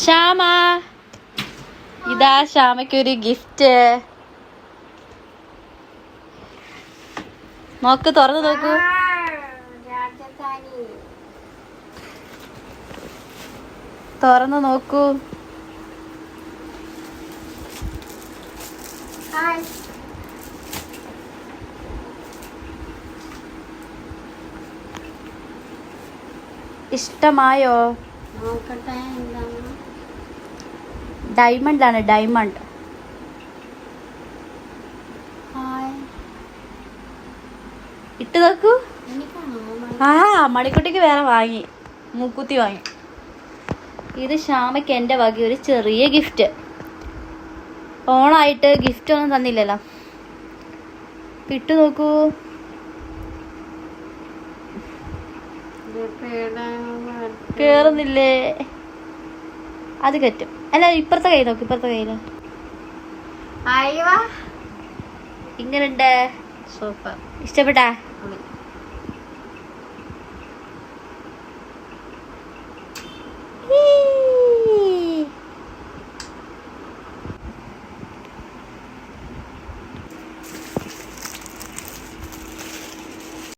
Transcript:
ശ്യാമ. ഇതാ ശ്യാമയ്ക്ക് ഒരു ഗിഫ്റ്റ്. നോക്ക് തുറന്നു നോക്കൂ. തുറന്നു നോക്കൂ. ഇഷ്ടമായോ? നോക്കട്ടെ എന്താണ്? ഡയമണ്ട്. ആണ് ഡയമണ്ട് ഇട്ട് നോക്കൂ. ആ മണിക്കുട്ടിക്ക് വേറെ വാങ്ങി. മൂക്കുത്തി വാങ്ങി. ഇത് ശ്യാമയ്ക്ക് എന്റെ വക ഒരു ചെറിയ ഗിഫ്റ്റ് ഓണായിട്ട് ഗിഫ്റ്റ് ഒന്നും തന്നില്ലല്ലോ. ഇട്ട് നോക്കൂ. കേറുന്നില്ലേ? അത് കറ്റും അല്ല ഇപ്പുറത്തെ കൈ നോക്ക് ഇപ്പുറത്തെ കയ്യിൽ ഇങ്ങനെ ഇങ്ങനുണ്ട്. സൂപ്പർ. ഇഷ്ടപ്പെട്ടാ?